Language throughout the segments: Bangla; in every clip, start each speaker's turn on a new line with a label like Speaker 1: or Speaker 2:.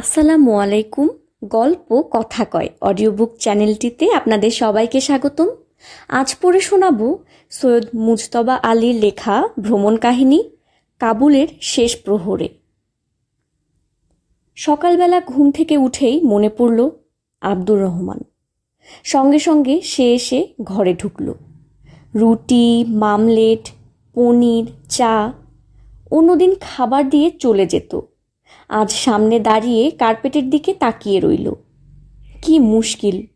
Speaker 1: আসসালামু আলাইকুম। গল্প কথা কয় অডিও বুক চ্যানেলটিতে আপনাদের সবাইকে স্বাগতম। আজ পড়ে শোনাব সৈয়দ মুজতবা আলীর লেখা ভ্রমণ কাহিনী কাবুলের শেষ প্রহরে। সকালবেলা ঘুম থেকে উঠেই মনে পড়ল আব্দুর রহমান। সঙ্গে সঙ্গে সে এসে ঘরে ঢুকল। রুটি, মামলেট, পনির, চা, অন্যদিন খাবার দিয়ে চলে যেত। আজ সামনে দাঁড়িয়ে কার্পেটের দিকে তাকিয়ে রইল। কি মুশকিল।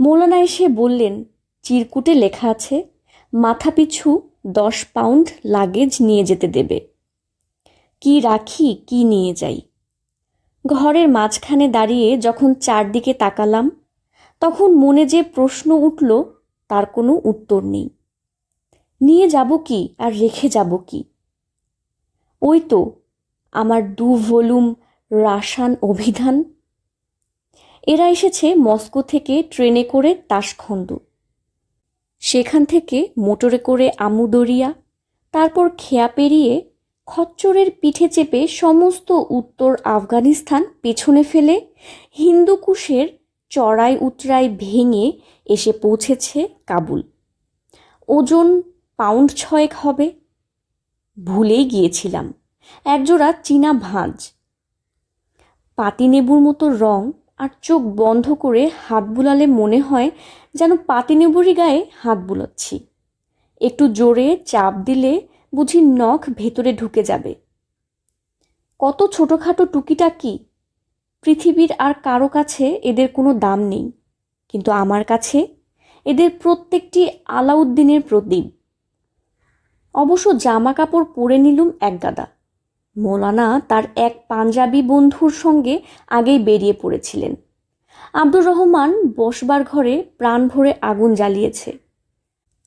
Speaker 1: মৌলানা এসে বললেন, চিরকুটে লেখা আছে মাথাপিছু দশ পাউন্ড লাগেজ নিয়ে যেতে দেবে। কি রাখি, কি নিয়ে যাই। ঘরের মাঝখানে দাঁড়িয়ে যখন চারদিকে তাকালাম, তখন মনে যে প্রশ্ন উঠল, তার কোনো উত্তর নেই। নিয়ে যাব কি আর রেখে যাব কি? ওই তো আমার দু ভলিউম রাসান অভিধান। এরা এসেছে মস্কো থেকে ট্রেনে করে তাসখন্দ সেখান থেকে মোটরে করে আমুদরিয়া, তারপর খেয়া পেরিয়ে খচ্চরের পিঠে চেপে সমস্ত উত্তর আফগানিস্তান পেছনে ফেলে হিন্দুকুশের চড়াই উতরাই ভেঙে এসে পৌঁছেছে কাবুল। ওজন পাউন্ড ছয়েক হবে। ভুলেই গিয়েছিলাম। একজোড়া চীনা ভাঁজ। পাতিনেবুর মতো রং আর চোখ বন্ধ করে হাত বুলালে মনে হয় যেন পাতিনেবুরই গায়ে হাত বুলাচ্ছি। একটু জোরে চাপ দিলে বুঝি নখ ভেতরে ঢুকে যাবে। কত ছোটোখাটো টুকিটাকি পৃথিবীর আর কারও কাছে এদের কোনো দাম নেই। কিন্তু আমার কাছে এদের প্রত্যেকটি আলাউদ্দিনের প্রদীপ। অবশ্য জামা কাপড় পরে নিলুম এক গাদা। মৌলানা তার এক পাঞ্জাবি বন্ধুর সঙ্গে আগেই বেরিয়ে পড়েছিলেন। আব্দুর রহমান বসবার ঘরে প্রাণ ভরে আগুন জ্বালিয়েছে।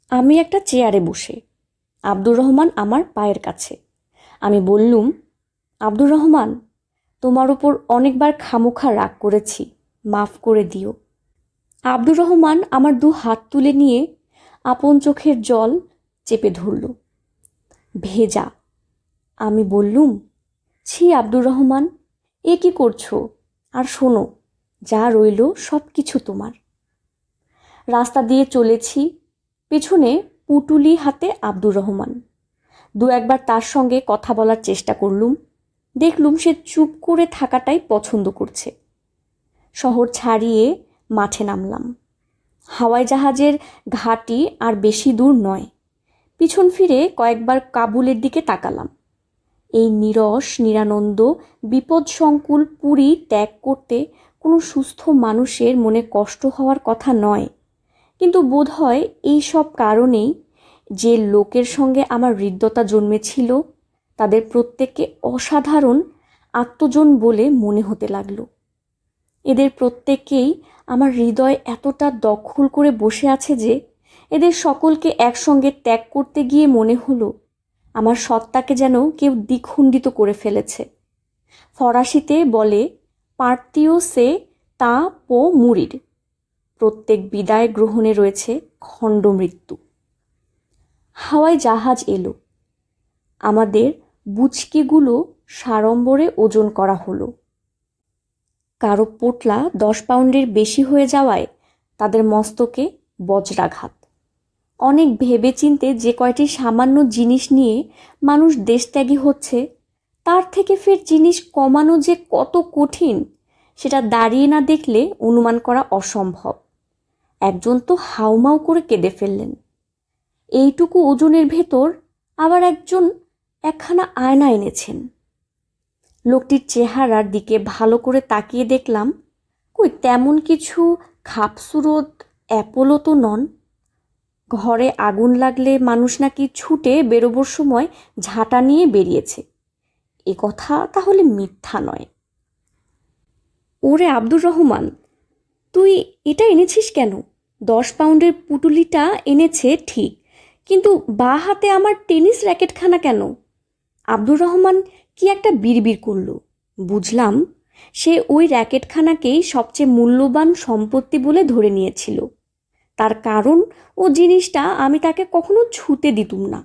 Speaker 1: আমি একটা চেয়ারে বসে, আব্দুর রহমান আমার পায়ের কাছে। আমি বললুম, আব্দুর রহমান, তোমার ওপর অনেকবার খামোখা রাগ করেছি, মাফ করে দিও। আব্দুর রহমান আমার দু হাত তুলে নিয়ে আপন চোখের জল চেপে ধরল। ভেজা। আমি বললুম ছি আব্দুর রহমান, এ কি করছ? আর শোনো, যা রইল সব কিছু তোমার। রাস্তা দিয়ে চলেছি, পেছনে পুটুলি হাতে আব্দুর রহমান। দু একবার তার সঙ্গে কথা বলার চেষ্টা করলুম, দেখলুম সে চুপ করে থাকাটাই পছন্দ করছে। শহর ছাড়িয়ে মাঠে নামলাম। হাওয়াই জাহাজের ঘাটি আর বেশি দূর নয়। পিছন ফিরে কয়েকবার কাবুলের দিকে তাকালাম। এই নিরস, নিরানন্দ, বিপদসংকুল পুরী ত্যাগ করতে কোনো সুস্থ মানুষের মনে কষ্ট হওয়ার কথা নয়। কিন্তু বোধ হয় এই সব কারণেই যে লোকের সঙ্গে আমার হৃদ্যতা জন্মেছিল, তাদের প্রত্যেককে অসাধারণ আত্মজন বলে মনে হতে লাগল। এদের প্রত্যেককেই আমার হৃদয় এতটা দখল করে বসে আছে যে, এদের সকলকে একসঙ্গে ত্যাগ করতে গিয়ে মনে হলো আমার সত্তাকে যেন কেউ দ্বিখণ্ডিত করে ফেলেছে। ফরাসিতে বলে, পার্থিও সে তা পো মুড়ির প্রত্যেক বিদায় গ্রহণে রয়েছে খণ্ড মৃত্যু। হাওয়ায় জাহাজ এলো। আমাদের বুচকিগুলো সাড়ম্বরে ওজন করা হলো। কারও পোটলা দশ পাউন্ডের বেশি হয়ে যাওয়ায় তাদের মস্তকে বজ্রাঘাত। অনেক ভেবে চিনতে যে কয়টি সামান্য জিনিস নিয়ে মানুষ দেশত্যাগী হচ্ছে, তার থেকে ফের জিনিস কমানো যে কত কঠিন, সেটা দাঁড়িয়ে না দেখলে অনুমান করা অসম্ভব। একজন তো হাউমাউ করে কেঁদে ফেললেন। এইটুকু ওজনের ভেতর আবার একজন একখানা আয়না এনেছেন। লোকটির চেহারার দিকে ভালো করে তাকিয়ে দেখলাম, কই তেমন কিছু খাপসুরত অ্যাপোলো তো নন। ঘরে আগুন লাগলে মানুষ নাকি ছুটে বেরোবার সময় ঝাঁটা নিয়ে বেরিয়েছে। এ কথা তাহলে মিথ্যা নয়। ওরে আব্দুর রহমান, তুই এটা এনেছিস কেন? দশ পাউন্ডের পুটুলিটা এনেছে ঠিক, কিন্তু বা হাতে আমার টেনিস র্যাকেটখানা কেন? আব্দুর রহমান কি একটা বিড়বিড় করল। বুঝলাম, সে ওই র্যাকেটখানাকেই সবচেয়ে মূল্যবান সম্পত্তি বলে ধরে নিয়েছিল। তার কারণ ও জিনিসটা আমি তাকে কখনো ছুতে দিতুম না।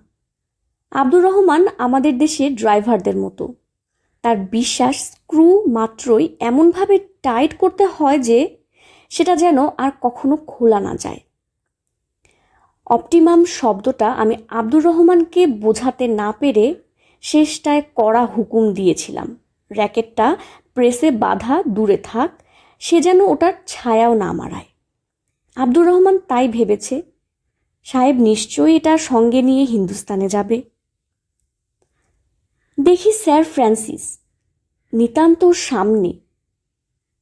Speaker 1: আব্দুর রহমান আমাদের দেশের ড্রাইভারদের মতো। তার বিশ্বাস স্ক্রু মাত্রই এমনভাবে টাইট করতে হয় যে সেটা যেন আর কখনো খোলা না যায়। অপটিমাম শব্দটা আমি আব্দুর রহমানকে বোঝাতে না পেরে শেষটায় কড়া হুকুম দিয়েছিলাম। র্যাকেটটা প্রেসে বাধা, দূরে থাক, সে যেন ওটার ছায়াও না মারায়। আব্দুর রহমান তাই ভেবেছে, সাহেব নিশ্চয়ই এটা সঙ্গে নিয়ে হিন্দুস্তানে যাবে। দেখি স্যার ফ্রান্সিস, নিতান্ত সামনে,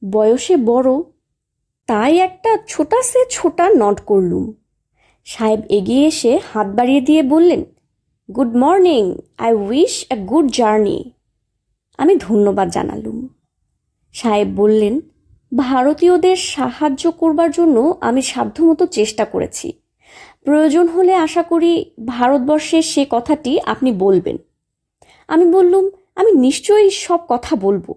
Speaker 1: বয়সে বড়, তাই একটা ছোটা সে ছোটা নট করলুম। সাহেব এগিয়ে এসে হাত বাড়িয়ে দিয়ে বললেন, good morning, I wish a good journey. আমি ধন্যবাদ জানালুম। সাহেব বললেন ভারতীয়দের সাহায্য করবার জন্য আমি সাধ্যমতো চেষ্টা করেছি। প্রয়োজন হলে আশা করি ভারতবর্ষের সে কথাটি আপনি বলবেন। আমি বললুম, আমি নিশ্চয়ই সব কথা বলব।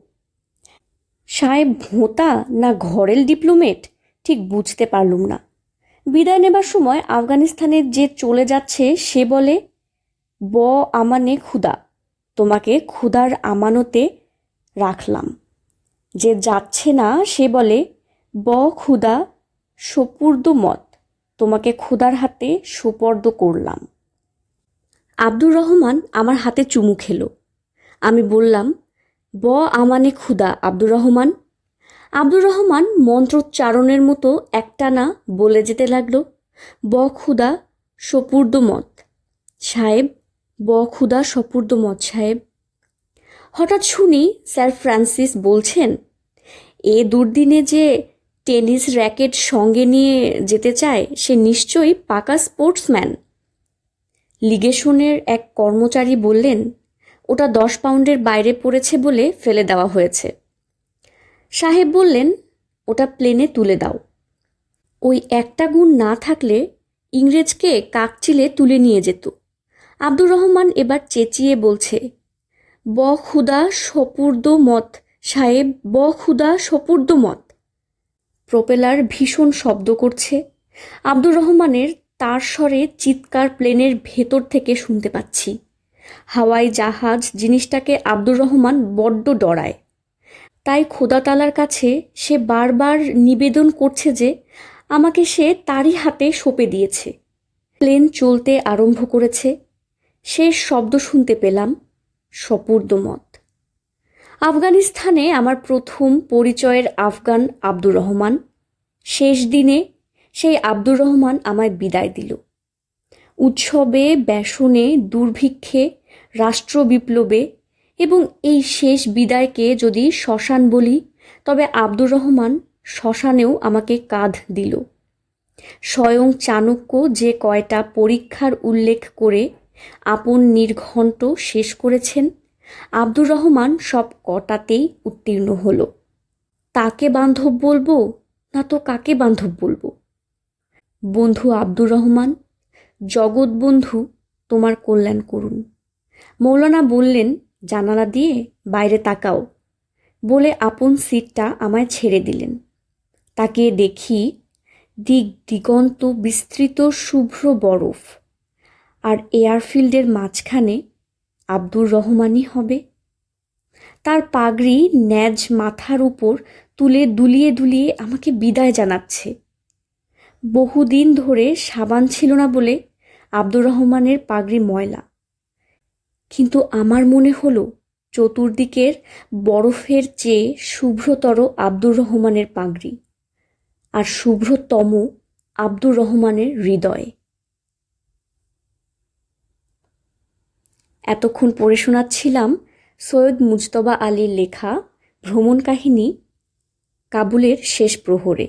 Speaker 1: সাহেব, ভোঁতা না ঘরেল ডিপ্লোমেট? ঠিক বুঝতে পারলুম না। বিদায় নেবার সময় আফগানিস্তানের যে চলে যাচ্ছে সে বলে, ব আমানে ক্ষুদা। তোমাকে ক্ষুদার আমানতে রাখলাম। যে যাচ্ছে না, সে বলে, ব ক্ষুদা সপুর্দ মত, তোমাকে ক্ষুদার হাতে সুপর্দ করলাম। আব্দুর রহমান আমার হাতে চুমু খেলো। আমি বললাম, ব আমানে ক্ষুদা আব্দুর রহমান। আব্দুর রহমান মন্ত্রোচ্চারণের মতো একটানা বলে যেতে লাগল, ব ক্ষুদা সপুর্দ মত। সাহেব, ব ক্ষুদা সপুর্দ মত, সাহেব। হঠাৎ শুনি স্যার ফ্রান্সিস বলছেন এ দুর্দিনে যে টেনিস র্যাকেট সঙ্গে নিয়ে যেতে চায়, সে নিশ্চয়ই পাকা স্পোর্টসম্যান। লিগেশনের এক কর্মচারী বললেন, ওটা দশ পাউন্ডের বাইরে পড়েছে বলে ফেলে দেওয়া হয়েছে। সাহেব বললেন, ওটা প্লেনে তুলে দাও। ওই একটা গুণ না থাকলে ইংরেজকে কাকচিলে তুলে নিয়ে যেত। আব্দুর রহমান এবার চেঁচিয়ে বলছে, ব খুদা সপুর্দ মত সাহেব ব খুদা সপুর্দ মত প্রোপেলার ভীষণ শব্দ করছে। আব্দুর রহমানের তার স্বরে চিৎকার প্লেনের ভেতর থেকে শুনতে পাচ্ছি। হাওয়াই জাহাজ জিনিসটাকে আব্দুর রহমান বড্ড ডরায়। তাই খোদাতালার কাছে সে বারবার নিবেদন করছে যে আমাকে সে তারই হাতে সঁপে দিয়েছে। প্লেন চলতে আরম্ভ করেছে। শেষ শব্দ শুনতে পেলাম সপুর্দ মত আফগানিস্তানে আমার প্রথম পরিচয়ের আফগান আব্দুর রহমান। শেষ দিনে সেই আব্দুর রহমান আমায় বিদায় দিল। উৎসবে, ব্যসনে, দুর্ভিক্ষে রাষ্ট্র বিপ্লবে এবং এই শেষ বিদায়কে যদি শ্মশান বলি, তবে আব্দুর রহমান শ্মশানেও আমাকে কাঁধ দিল। স্বয়ং চাণক্য যে কয়টা পরীক্ষার উল্লেখ করে আপন নির্ঘণ্ট শেষ করেছেন আব্দুর রহমান সব কটাতেই উত্তীর্ণ হলো। তাকে বান্ধব বলব না তো কাকে বান্ধব বলব? বন্ধু আব্দুর রহমান, জগৎ বন্ধু, তোমার কল্যাণ করুন। মৌলানা বললেন, জানালা দিয়ে বাইরে তাকাও বলে আপন সিটটা আমায় ছেড়ে দিলেন। তাকিয়ে দেখি দিক দিগন্ত বিস্তৃত শুভ্র বরফ আর এয়ারফিল্ডের মাঝখানে আব্দুর রহমানই হবে। তার পাগড়ি ন্যাজ মাথার উপর তুলে দুলিয়ে দুলিয়ে আমাকে বিদায় জানাচ্ছে। বহুদিন ধরে সাবান ছিল না বলে আব্দুর রহমানের পাগড়ি ময়লা। কিন্তু আমার মনে হলো, চতুর্দিকের বরফের চেয়ে শুভ্রতর আব্দুর রহমানের পাগড়ি। আর শুভ্রতম আব্দুর রহমানের হৃদয়। এতক্ষণ পড়ে শোনাচ্ছিলাম সৈয়দ মুজতবা আলীর লেখা ভ্রমণ কাহিনী কাবুলের শেষ প্রহরে।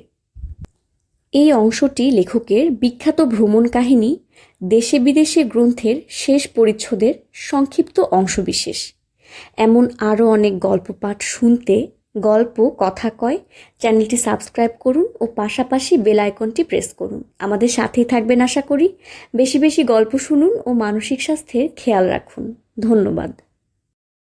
Speaker 1: এই অংশটি লেখকের বিখ্যাত ভ্রমণ কাহিনী দেশে বিদেশে গ্রন্থের শেষ পরিচ্ছদের সংক্ষিপ্ত অংশবিশেষ। এমন আরও অনেক গল্প পাঠ শুনতে গল্প, কথা কয়। চ্যানেলটি সাবস্ক্রাইব করুন ও পাশাপাশি বেল আইকনটি প্রেস করুন। আমাদের সাথেই থাকবেন আশা করি। বেশি বেশি গল্প শুনুন ও মানসিক স্বাস্থ্যের খেয়াল রাখুন। ধন্যবাদ।